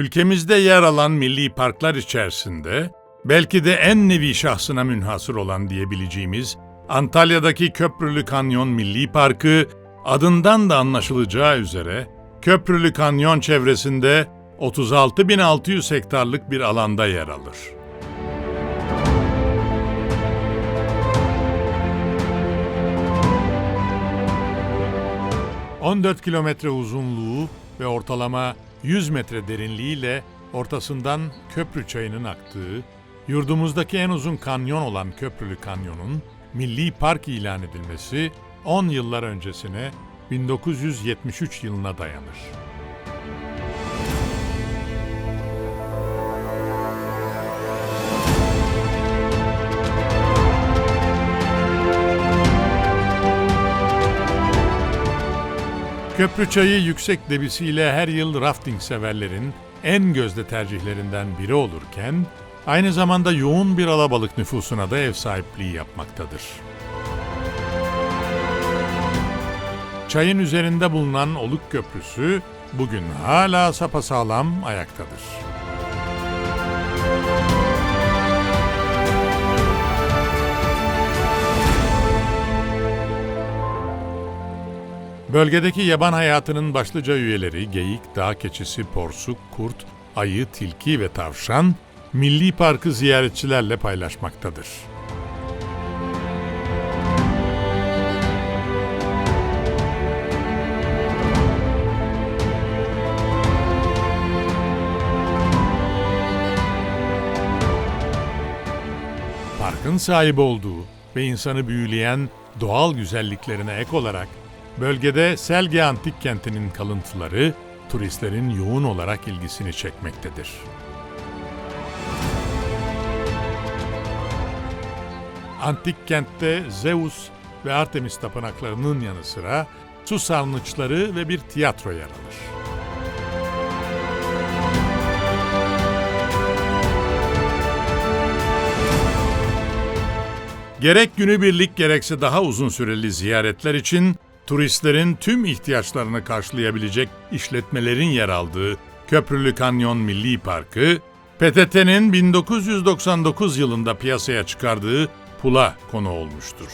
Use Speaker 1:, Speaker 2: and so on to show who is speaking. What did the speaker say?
Speaker 1: Ülkemizde yer alan milli parklar içerisinde belki de en nevi şahsına münhasır olan diyebileceğimiz Antalya'daki Köprülü Kanyon Milli Parkı adından da anlaşılacağı üzere Köprülü Kanyon çevresinde 36.600 hektarlık bir alanda yer alır. 14 kilometre uzunluğu ve ortalama 100 metre derinliğiyle ortasından Köprü Çayı'nın aktığı, yurdumuzdaki en uzun kanyon olan Köprülü Kanyon'un milli park ilan edilmesi 10 yıllar öncesine 1973 yılına dayanır. Köprü çayı yüksek debisiyle her yıl rafting severlerin en gözde tercihlerinden biri olurken, aynı zamanda yoğun bir alabalık nüfusuna da ev sahipliği yapmaktadır. Çayın üzerinde bulunan Oluk Köprüsü bugün hala sapasağlam ayaktadır. Bölgedeki yaban hayatının başlıca üyeleri geyik, dağ keçisi, porsuk, kurt, ayı, tilki ve tavşan milli parkı ziyaretçilerle paylaşmaktadır. Parkın sahibi olduğu ve insanı büyüleyen doğal güzelliklerine ek olarak bölgede Selge Antik Kenti'nin kalıntıları turistlerin yoğun olarak ilgisini çekmektedir. Antik kentte Zeus ve Artemis tapınaklarının yanı sıra su sarnıçları ve bir tiyatro yer alır. Gerek günübirlik gerekse daha uzun süreli ziyaretler için turistlerin tüm ihtiyaçlarını karşılayabilecek işletmelerin yer aldığı Köprülü Kanyon Milli Parkı, PTT'nin 1999 yılında piyasaya çıkardığı pula konu olmuştur.